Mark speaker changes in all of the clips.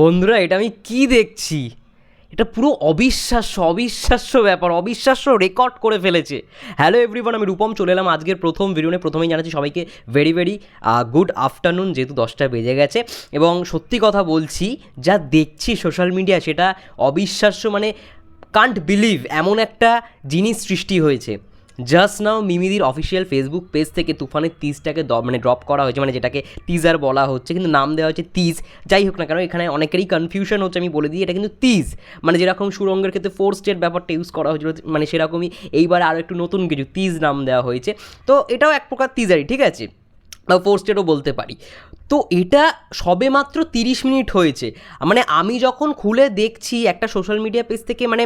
Speaker 1: বন্ধুরা, এটা আমি কি দেখছি? এটা পুরো অবিশ্বাস্য অবিশ্বাস্য ব্যাপার, অবিশ্বাস্য রেকর্ড করে ফেলেছে। হ্যালো এভরিওয়ান আমি রূপম, চলে এলাম আজকের প্রথম ভিডিওনে প্রথমেই জানাচ্ছি সবাইকে ভেরি ভেরি গুড আফটারনুন যেহেতু দশটা বেজে গেছে। এবং সত্যি কথা বলছি, যা দেখছি সোশ্যাল মিডিয়া সেটা অবিশ্বাস্য মানে কান্ট বিলিভ এমন একটা জিনিস সৃষ্টি হয়েছে। জাস্ট নাও মিমিদির অফিসিয়াল ফেসবুক পেজ থেকে তুফানের তিজটাকে মানে ড্রপ করা হয়েছে মানে যেটাকে টিজার বলা হচ্ছে, কিন্তু নাম দেওয়া হচ্ছে তিজ যাই হোক না কেন, এখানে অনেকেরই কনফিউশন হচ্ছে, আমি বলে দিই, এটা কিন্তু তিজ মানে যেরকম সুরঙ্গের ক্ষেত্রে ফোর স্টেট ব্যাপারটা ইউজ করা হয়েছিল মানে সেরকমই এইবার আরও একটু নতুন কিছু তিজ নাম দেওয়া হয়েছে। তো এটাও এক প্রকার তিজারই ঠিক আছে? বা ফোর স্টেটও বলতে পারি। তো এটা সবে মাত্র তিরিশ মিনিট হয়েছে। মানে আমি যখন খুলে দেখছি একটা সোশ্যাল মিডিয়া পেজ থেকে মানে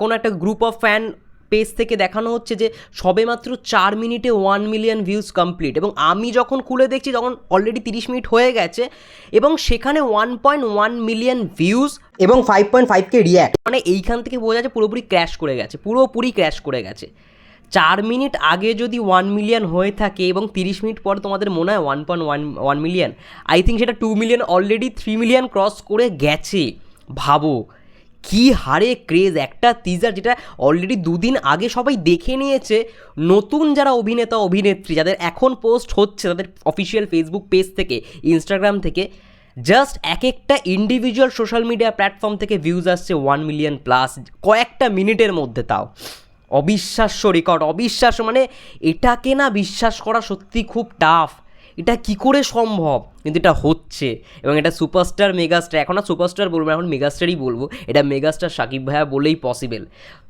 Speaker 1: কোনো একটা গ্রুপ অফ ফ্যান পেজ থেকে দেখানো হচ্ছে যে সবেমাত্র চার মিনিটে ওয়ান মিলিয়ন ভিউজ কমপ্লিট এবং আমি যখন খুলে দেখছি তখন অলরেডি তিরিশ মিনিট হয়ে গেছে এবং সেখানে one point one million views এবং ফাইভ পয়েন্ট ফাইভকে রিয়াক্ট মানে এইখান থেকে বোঝা যাচ্ছে পুরোপুরি ক্র্যাশ করে গেছে পুরোপুরি ক্র্যাশ করে গেছে। চার মিনিট আগে যদি ওয়ান মিলিয়ন হয়ে থাকে এবং তিরিশ মিনিট পর তোমাদের মনে হয় one point one one million I think সেটা two million already three million cross করে গেছে। ভাবো কি হারে ক্রেজ একটা টিজার যেটা অলরেডি দুদিন আগে সবাই দেখে নিয়েছে। নতুন যারা অভিনেতা, অভিনেত্রী, যাদের এখন পোস্ট হচ্ছে তাদের অফিসিয়াল ফেসবুক পেজ থেকে ইনস্টাগ্রাম থেকে জাস্ট এক একটা ইন্ডিভিজুয়াল সোশ্যাল মিডিয়া প্ল্যাটফর্ম থেকে ভিউজ আসছে ওয়ান মিলিয়ন প্লাস কয়েকটা মিনিটের মধ্যে তাও। অবিশ্বাস্য রেকর্ড অবিশ্বাস্য মানে এটাকে না বিশ্বাস করা সত্যি খুব টাফ এটা কি করে সম্ভব? কিন্তু এটা হচ্ছে এবং এটা সুপারস্টার মেগাস্টার এখন আর সুপারস্টার বলব এখন মেগাস্টারই বলব। এটা মেগাস্টার সাকিব ভাইয়া বলেই পসিবল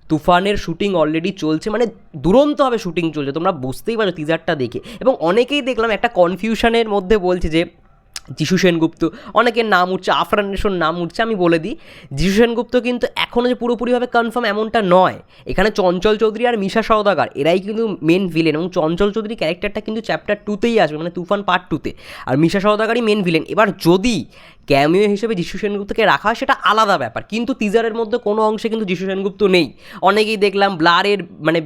Speaker 1: তুফানের শুটিং অলরেডি চলছে মানে দুরন্তভাবে শুটিং চলছে, তোমরা বুঝতেই পারো টিজারটা দেখে। এবং অনেকেই দেখলাম একটা কনফিউশনের মধ্যে বলছে যে যিশু সেনগুপ্ত, অনেকের নাম উঠছে, আফরান নেশন নাম উঠছে, আমি বলে দিই, যিশু সেনগুপ্ত কিন্তু এখনও যে পুরোপুরিভাবে কনফার্ম এমনটা নয়। এখানে চঞ্চল চৌধুরী আর মিশা সওদাগার, এরাই কিন্তু মেন ভিলেন এবং চঞ্চল চৌধুরী ক্যারেক্টারটা কিন্তু চ্যাপ্টার টুতেই আসবে মানে তুফান পার্ট টুতে আর মিশা সওদাগারই মেন ভিলেন এবার যদি ক্যামিও হিসেবে যিশু সেনগুপ্তকে রাখা হয়, সেটা আলাদা ব্যাপার। কিন্তু টিজারের মধ্যে কোনো অংশে কিন্তু যিশু সেনগুপ্ত নেই। অনেকেই দেখলাম ব্লারের মানে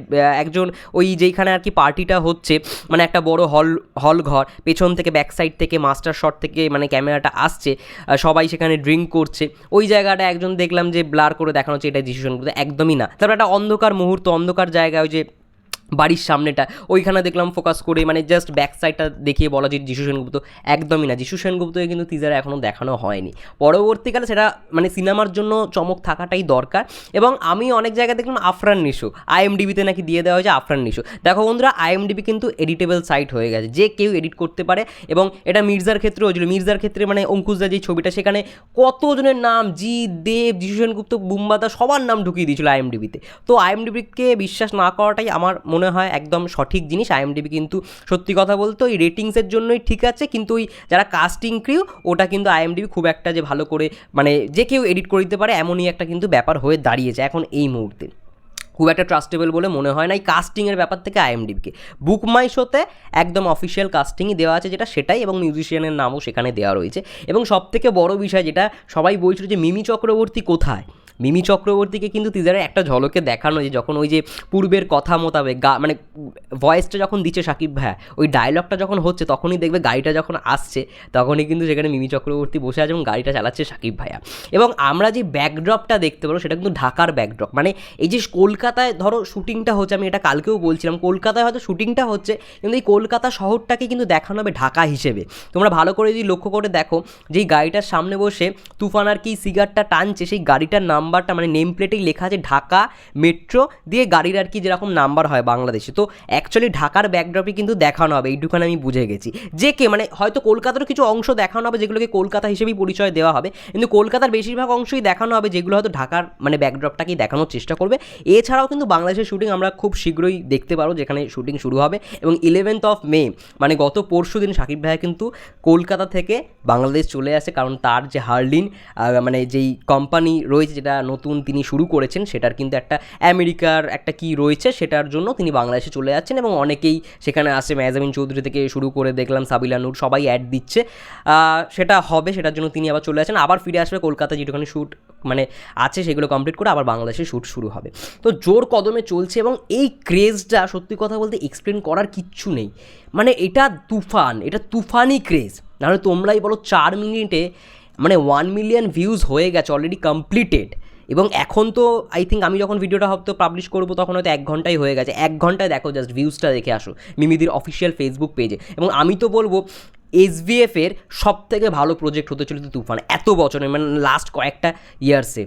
Speaker 1: একজন ওই যেইখানে আর কি পার্টিটা হচ্ছে মানে একটা বড় হল হল ঘর, পেছন থেকে ব্যাক সাইড থেকে মাস্টার শট থেকে মানে ক্যামেরাটা আসছে সবাই সেখানে ড্রিঙ্ক করছে। ওই জায়গাটা একজন দেখলাম যে ব্লার করে দেখানো হচ্ছে এটা ডিসিশন একদমই না। তারপর একটা অন্ধকার মুহূর্ত, অন্ধকার জায়গায় ওই যে বাড়ির সামনেটা। ওইখানে দেখলাম ফোকাস করে মানে জাস্ট ব্যাক সাইডটা দেখিয়ে বলা যে, যিশু সেনগুপ্ত একদমই না। যিশু সেনগুপ্তকে কিন্তু টিজারে এখনও দেখানো হয়নি। পরবর্তীকালে সেটা মানে সিনেমার জন্য চমক থাকাটাই দরকার। এবং আমি অনেক জায়গায় দেখলাম আফরান নিশু। আইএমডিবিতে নাকি দিয়ে দেওয়া হয়েছে আফরান নিশু। দেখো বন্ধুরা আইএমডিবি কিন্তু এডিটেবল সাইট হয়ে গেছে। যে কেউ এডিট করতে পারে। এবং এটা মির্জার ক্ষেত্রে হয়েছিল। মির্জার ক্ষেত্রে মানে অঙ্কুশদা যে ছবিটা, সেখানে কতজনের নাম? জি দেব, যিশু সেনগুপ্ত, বুম্বাদা সবার নাম ঢুকিয়ে দিয়েছিল আইএমডিবিতে তো আইএমডিবিকে বিশ্বাস না করাটাই আমার মনে হয় একদম সঠিক জিনিস। আইএমডিবি কিন্তু সত্যি কথা বলতে ওই রেটিংসের জন্যই ঠিক আছে। কিন্তু ওই যারা কাস্টিং ক্রিউ ওটা কিন্তু আইএমডিবি খুব একটা যে ভালো করে মানে যে কেউ এডিট করে দিতে পারে, এমনই একটা কিন্তু ব্যাপার হয়ে দাঁড়িয়েছে এখন এই মুহূর্তে। খুব একটা ট্রাস্টেবল বলে মনে হয় না এই কাস্টিংয়ের ব্যাপার থেকে আইএমডিবিকে বুক মাই শোতে একদম অফিসিয়াল কাস্টিংই দেওয়া আছে যেটা সেটাই এবং মিউজিশিয়ানের নামও সেখানে দেওয়া রয়েছে। এবং সবথেকে বড় বিষয় যেটা সবাই বলছিল যে মিমি চক্রবর্তী কোথায়? মিমি চক্রবর্তীকে কিন্তু টিজারে একটা ঝলকে দেখানো যে যখন ওই যে পূর্বের কথা মোতাবেক গা মানে ভয়েসটা যখন দিচ্ছে সাকিব ভাইয়া ওই ডায়লগটা যখন হচ্ছে তখনই দেখবে গাড়িটা যখন আসছে, তখনই কিন্তু সেখানে মিমি চক্রবর্তী বসে আছে এবং গাড়িটা চালাচ্ছে সাকিব ভাইয়া। এবং আমরা যে ব্যাকড্রপটা দেখতে পারো সেটা কিন্তু ঢাকার ব্যাকড্রপ মানে এই যে কলকাতায় ধরো শুটিংটা হচ্ছে, আমি এটা কালকেও বলছিলাম, কলকাতায় হয়তো শুটিংটা হচ্ছে, কিন্তু এই কলকাতা শহরটাকে কিন্তু দেখানো হবে ঢাকা হিসেবে। তোমরা ভালো করে যদি লক্ষ্য করে দেখো, যেই গাড়িটার সামনে বসে তুফান আর কি সিগারটা টানছে, সেই গাড়িটার নাম্বারটা মানে নেম প্লেটেই লেখা আছে ঢাকা মেট্রো দিয়ে গাড়ির আর কি যেরকম নাম্বার হয় বাংলাদেশে। তো অ্যাকচুয়ালি ঢাকার ব্যাকড্রপই কিন্তু দেখানো হবে, এইটুখানে আমি বুঝে গেছি। যে কে মানে হয়তো কলকাতারও কিছু অংশ দেখানো হবে যেগুলোকে কলকাতা হিসেবেই পরিচয় দেওয়া হবে, কিন্তু কলকাতার বেশিরভাগ অংশই দেখানো হবে যেগুলো হয়তো ঢাকার মানে ব্যাকড্রপটাকেই দেখানোর চেষ্টা করবে। এছাড়াও কিন্তু বাংলাদেশের শুটিং আমরা খুব শীঘ্রই দেখতে পারো, যেখানে শুটিং শুরু হবে। এবং ইলেভেন্থ অফ মে মানে গত পরশু দিন সাকিব ভাইয়া কিন্তু কলকাতা থেকে বাংলাদেশ চলে আসে, কারণ তার যে হার্লিন মানে যেই কোম্পানি রয়েছে যেটা নতুন তিনি শুরু করেছেন, সেটার কিন্তু একটা আমেরিকার একটা কি রয়েছে, সেটার জন্য তিনি বাংলাদেশে চলে যাচ্ছেন এবং অনেকেই সেখানে আসে মেহজামিন চৌধুরী থেকে শুরু করে দেখলাম, সাবিলা নূর, সবাই অ্যাড দিচ্ছে। সেটা হবে, সেটার জন্য তিনি আবার চলে আসেন আবার ফিরে আসবে কলকাতা যেটুখানি শ্যুট মানে আছে, সেগুলো কমপ্লিট করে আবার বাংলাদেশে শ্যুট শুরু হবে। তো জোর কদমে চলছে এবং এই ক্রেজটা সত্যি কথা বলতে এক্সপ্লেন করার কিচ্ছু নেই। মানে এটা তুফান, এটা তুফানি ক্রেজ নাহলে তোমরাই বলো, চার মিনিটে মানে ওয়ান মিলিয়ন ভিউজ হয়ে গেছে অলরেডি কমপ্লিটেড এবং এখন তো আই থিঙ্ক আমি যখন ভিডিওটা হয়তো পাবলিশ করব তখন হয়তো এক ঘন্টাই হয়ে গেছে। এক ঘন্টায় দেখো জাস্ট ভিউজটা দেখে আসো। মিমিদির অফিসিয়াল ফেসবুক পেজে এবং আমি তো বলব এস এর সব থেকে ভালো প্রজেক্ট হতে চলেছে তুফান। এত বছরে মানে লাস্ট কয়েকটা ইয়ার্সে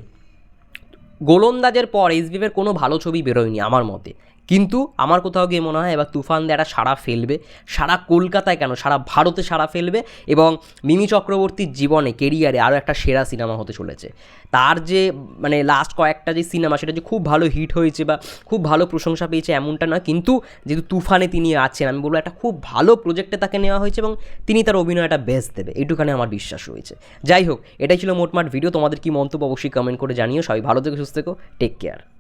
Speaker 1: গোলন্দাজের পর এস এসবিএফের কোনো ভালো ছবি বেরোয়নি আমার মতে। কিন্তু আমার কোথাও গিয়ে মনে হয় এবার তুফান দিয়ে সাড়া ফেলবে। সারা কলকাতায় কেন? সারা ভারতে সারা ফেলবে এবং মিমি চক্রবর্তীর জীবনে কেরিয়ারে আরও একটা সেরা সিনেমা হতে চলেছে। তার যে মানে লাস্ট কয়েকটা যে সিনেমা, সেটা যে খুব ভালো হিট হয়েছে বা খুব ভালো প্রশংসা পেয়েছে এমনটা না কিন্তু যেহেতু তুফানে তিনি আছেন, আমি বলব একটা খুব ভালো প্রজেক্টে তাকে নেওয়া হয়েছে এবং তিনি তার অভিনয়টা বেস্ট দেবে। এইটুখানে আমার বিশ্বাস রয়েছে। যাই হোক, এটাই ছিল মোটমাট ভিডিও তোমাদের কি মন্তব্য অবশ্যই কমেন্ট করে জানিও। সবাই ভালো থেকে, সুস্থ থেকো। Take care